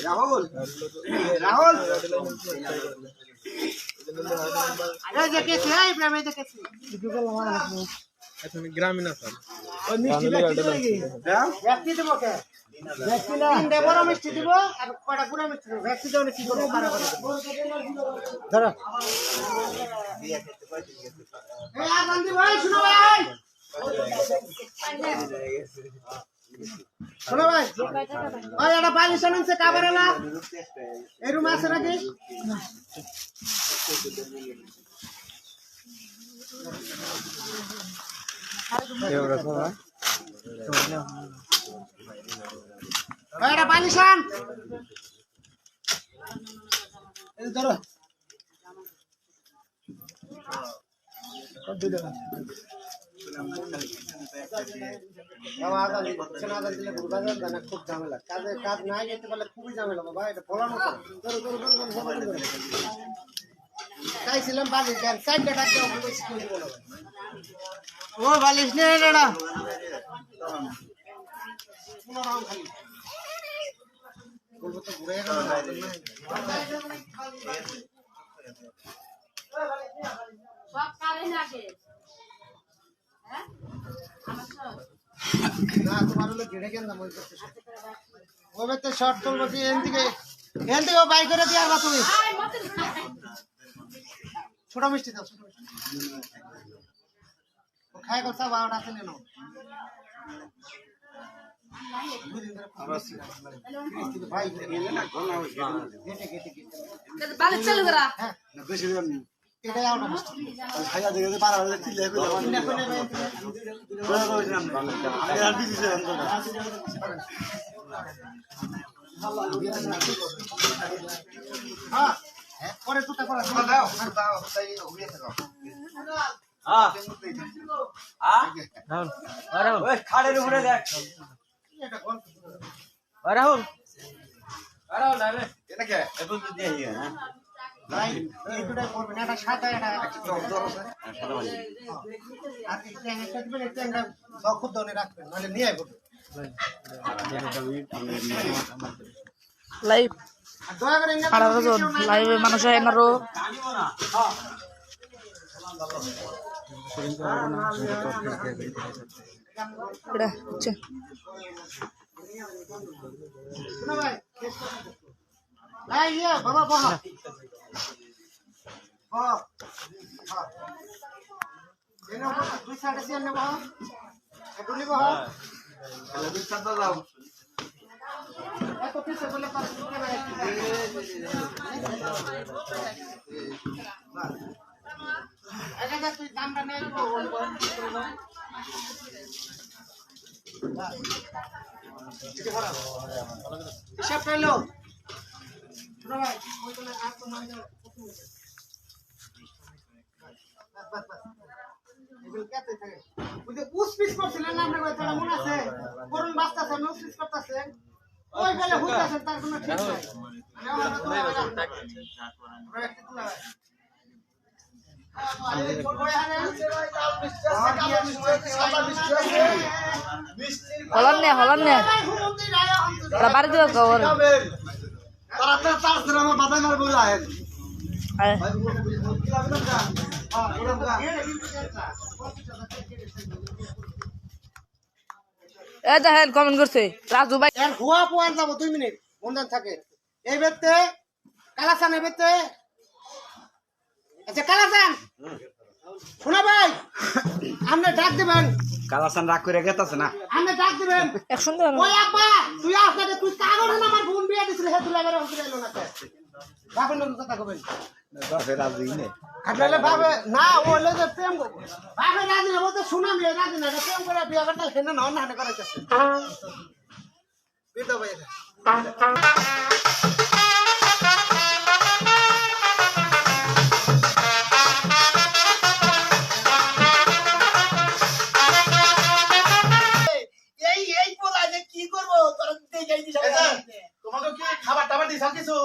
রাহুল রাহুল গ্রামীণ আসাম ব্যক্তি দেবো কি না শুনো ভাই ভাই ওই একটা বালিশ কাবার না? এই রুমে আছে নাকি? ওই একটা বালিশ আন ধরো। খুব ঝামেলা। কাজে কাজ না যেতে পারলে খুবই ঝামেলা, বাবা, এটা ফলানো চাইছিলাম বালিশ দেন চারটে টাকা ও বালিশ নে এটা পুনরাম খালি বলব তো ঘুরে গেল না? সব কারে লাগে হ্যাঁ আমার সব না তোমার হলো করতে ওবে তো শর্ট তুলবো কি এন দিকে এন দিকে বাই করে দিয়ে আসবা তুমি। আয় মতে ছোট মিষ্টি দাও ছোট মিষ্টি। খাই করছা বারোটা আছে নেনো ভাই করা হ্যাঁ হ্যাঁ তাই খাড়ের উপরে দেখ। এটা কোন রাহুল রাহুল আরে। এই এটা সাদা এটা আর এই দিবেন এই ট্যাংটা দক্ষ দনে রাখবেন নাহলে নিয়ে আইব লাইভ। আড়াই জন লাইভে মানুষ এনারও। এটা হচ্ছে। দুই সাইডে নেব একটু নিব হ্যাঁ। এত পিছে বলে পারে ক্যামেরা আগে দেখ তুই দামটা নেই হিসাব পেল শোনো ভাই ওই তোলে তো মানে পিস করছিলেন কথা মনে আছে করুন বাস্তাছে উস নাই। মানে আমার তো আমরা একটু তুলা ভাই হলান নে হলান নে ওরা বাড়ি দিও খবর আয়, এই দেখেন কমেন্ট করছে। রাজু ভাই এর হুয়া পোয়ার যাব দুই মিনিট। বন্ধন থাকে। এই বেতে কালাসান এই বেতে। আচ্ছা কালাসান শোনা ভাই আপনি ডাক দিবেন। কালাসান রাগ করে গেতাছে না? আপনি ডাক দিবেন। একশন দেবেন ওই আব্বা তুই আসলে তুই কাগজ না আমার বোন বিয়ে দিছিল হে তুই এবারে হসপিটাল এলো না বাপের লোক কথা কবেন। বাপে রাজি নেই আপনারা ভাবে না ওলে যে প্রেম করব বাপে রাজি না বলতে শুনাম রে রাজি না প্রেম করে বিয়ে করতে হেনে না না করাইতেছে? বিয়ে ভাই এই এই পোলা যে কি করব? তোরা দেখে খাইছ কিছু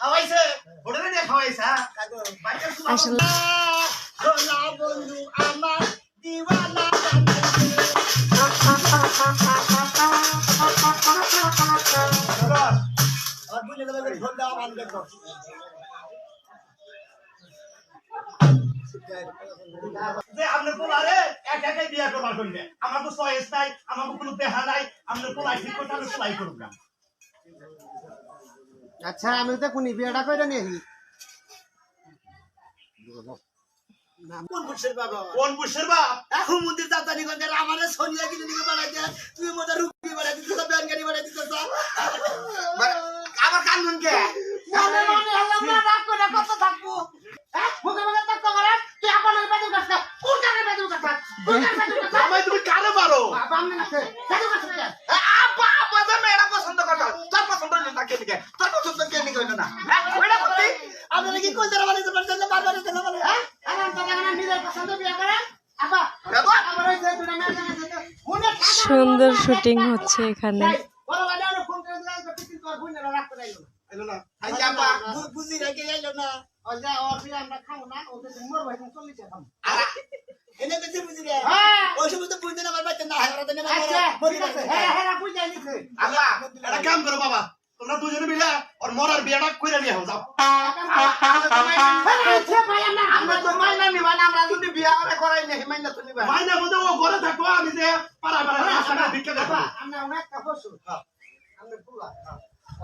খাওয়াইছে হোটেলে নিয়ে খাওয়াইছে হ্যাঁ? বাচ্চা শুধু আসলে সোনা বন্ধু আমার দিওয়ানা আর বুঝে দেবে ফোন দাও বান দেখো যে আপনার পোলারে এক একাই বিয়া করবার করবে আমার তো চয়েস নাই আমার কোনো দেহা নাই আপনার পোলাই ঠিক করতে আমি পোলাই করব না আচ্ছা আমি তো কোনি বিয়েটা কইরা নিয়ে কোন বুঝছেন বাবা? কোন বুঝছেন বাপ? এখন মন্দির দাতানি গঞ্জে আমারে সোনিয়া কিনে দিকে বাড়াই দে তুই মতো রুকি বানাই দিতে তো ব্যান গাড়ি বানাই দিতে আমার কান্দুন কে মনে মনে হলাম না রাগ করে কত থাকব হ্যাঁ মুখে মুখে থাকতে পারে তুই আপন বেদু কাছে কোন জায়গায় বেদু কাছে কোন জায়গায় বেদু কাছে আমায় তুমি কারে পারো বাবা আমি না বেদু কাছে আব্বা আব্বা তো মেয়েরা পছন্দ করতো তোর পছন্দ হইল না কে দিকে তোর পছন্দ কে দিকে হইল না হ্যাঁ ওইটা বলতি আপনি নাকি কোন জায়গায় বানাইতে পারছেন না বারবার দিতে পারে হ্যাঁ আমার তো জানা নিজের পছন্দ বিয়ে করে আপা আমার ওই যে দুটা মেয়ে জানা যেত মনে সুন্দর শুটিং হচ্ছে এখানে বড় গাড়ি আর ফোন করে দিলাম তো কিছু তোর বুঝনা রাখতে রাখল এলো না আচ্ছা আপা বুঝি রেখে যাইলো না ও শুটিং হচ্ছে এখানে। আমরা আচ্ছা। হ্যাঁ হ্যাঁ বুঝ যাই নিছে আল্লাহ একটা কাম করো বাবা। তোমরা দুজনে মিলে ওর মরার বিয়াটা কইরা নিয়ে যাও। আমরা তো মাইনা নিবা না আমরা যদি বিয়া করে করাই না মাইনা তো নিবা। মাইনা মধ্যে ও ঘরে থাকব আমি যে পাড়া পাড়া রাস্তাটা ভিক্ষা দেখো আমরা অনেকটা পশু আমরা পুলা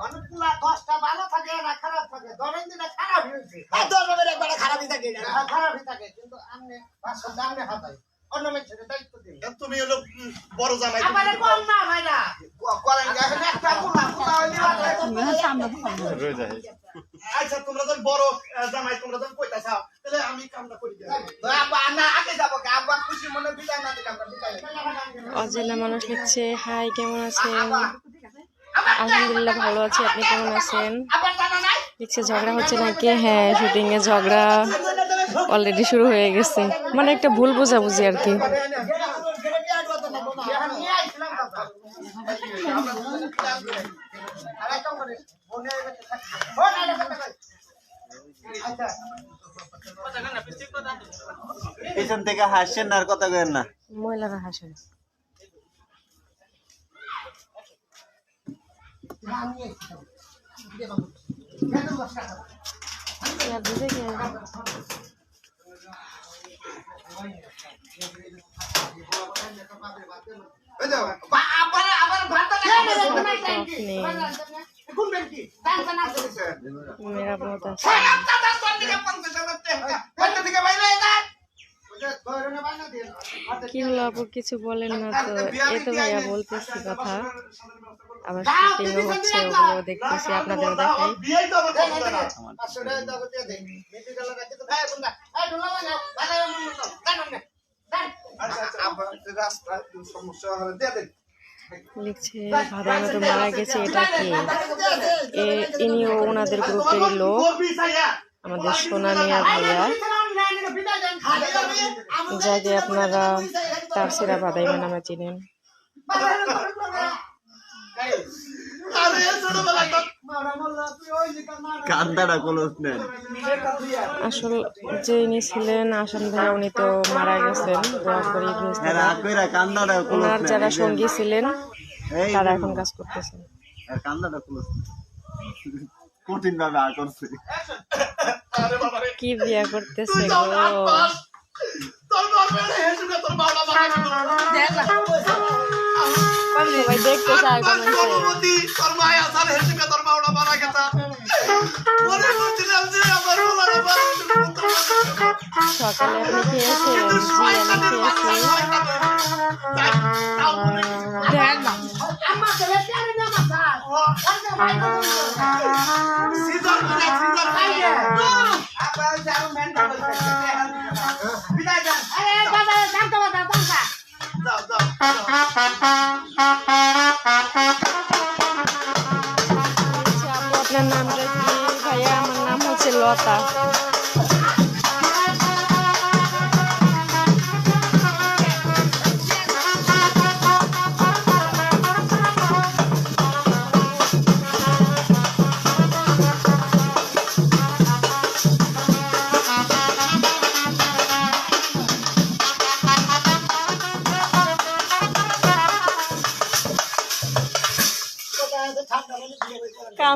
অনেক পুলা দশটা ভালো থাকে না খারাপ থাকে। ধরেন দিনে খারাপ হয়েছে। খারাপই থাকে কিন্তু আপনি পাঁচশো দামে হাতাই। অন্য মানুষের দায়িত্ব দিন তুমি হলো বড় জামাই। আমার কম না ভাইরা। অজেলা মানুষ লিখছে হাই কেমন আছেন? আলহামদুলিল্লাহ ভালো আছি। আপনি কেমন আছেন? লিখছে ঝগড়া হচ্ছে নাকি? হ্যাঁ শুটিং এ ঝগড়া অলরেডি শুরু হয়ে গেছে। মানে একটা ভুল বোঝাবুঝি আর কি নিয়ে আইছিলাম কথা আর একটা করে মনে ও না না কথা কই আচ্ছা পিছন থেকে হাসছেন না আর কথা কেন না। মহিলারা হাসেন। আমি আইছিলাম বুঝে কি হলো আপু? কিছু বলেন না তো। এই তো ভাইয়া বলতেছি কথা। আবার শুটিংও হচ্ছে, ওগুলো দেখতেছি আপনাদের দেখাই। বিয়েই লিখছে ভাদার মতো মারা গেছে এটা কি এ ইনিও ওনাদের গ্রুপেরই লোক আমাদের সোনা মিয়া ভাইয়া যাকে আপনারা তারসিরা বাদাইমা নামে চিনেন কলস যে ইনি ছিলেন আসান ভাইয়া উনি তো মারা গেছেন হ্যাঁ ওনার যারা সঙ্গী ছিলেন তারা এখন কাজ করতেছেন কঠিন ভাবে করছে আরে বাবা রে কি বিয়া করতেছে তুই গো দেখতে চায় কমেন্টে মায়া সাল হেসুকে মারা মনে করছিলাম যে আমার সকালে আপনি খেয়েছেন আমি খেয়েছি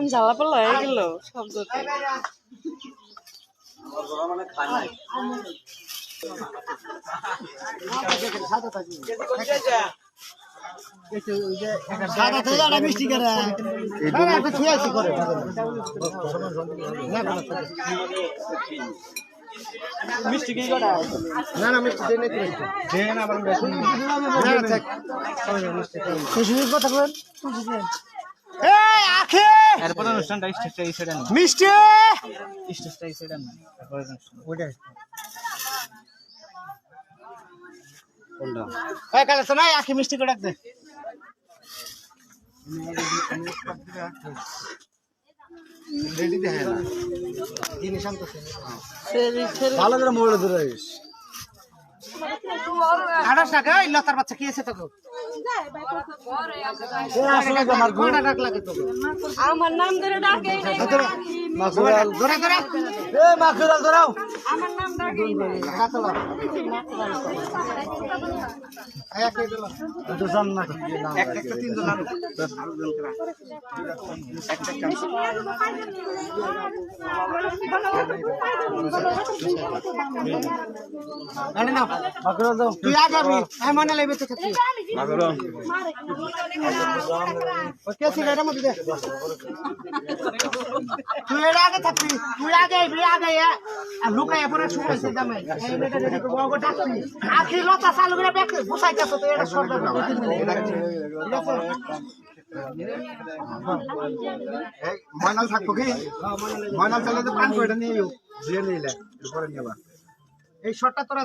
কাম ঝালা পাল্লা হয়ে গেল। শব্দতে মিষ্টি কি কটা না না আবার না থাক। কথা বল এই আখে এরপর অনুষ্ঠানটা স্টেজটা এই সাইডে মিষ্টি! স্টেজটা এই সাইডে তারপর ওইটা কোনটা এই কালে শোনা আখি মিষ্টি করে দে। রেডি দে জিনিস ভালো করে মোবাইল ধরে আইস আড়াইশ টাকা লতার বাচ্চা কি আছে তোকে। কয়টা টাকা লাগে তোকে আমার নাম ধরে ডাকে মাকুরাল ধরে ধরে এ মাকুরাল ধরাও আমার নাম ডাকে কাতলা আয়া কে দিল তো জান। না এক একটা তিনজন আনো আরে না মাকুরাল দাও তুই আগে আমি আমি মনে লাগবে তো তুই ওই কে ছিল? মধ্যে দে। তুই এর আগে থাকবি তুই আগে আইবি আগে লুকাইয়া পরে শুকাইছে জামাই। এই বেটা রেডি করব ওগো ডাকবি আখি লতা চালু করে ব্যাক বসাইতেছ তো এটা সব ময়নাল থাকব কি? ময়নাল চালে তো পান করে নিয়ে দিয়ে নিলে পরে আবার। এই শটটা তোরা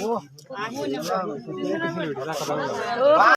ও।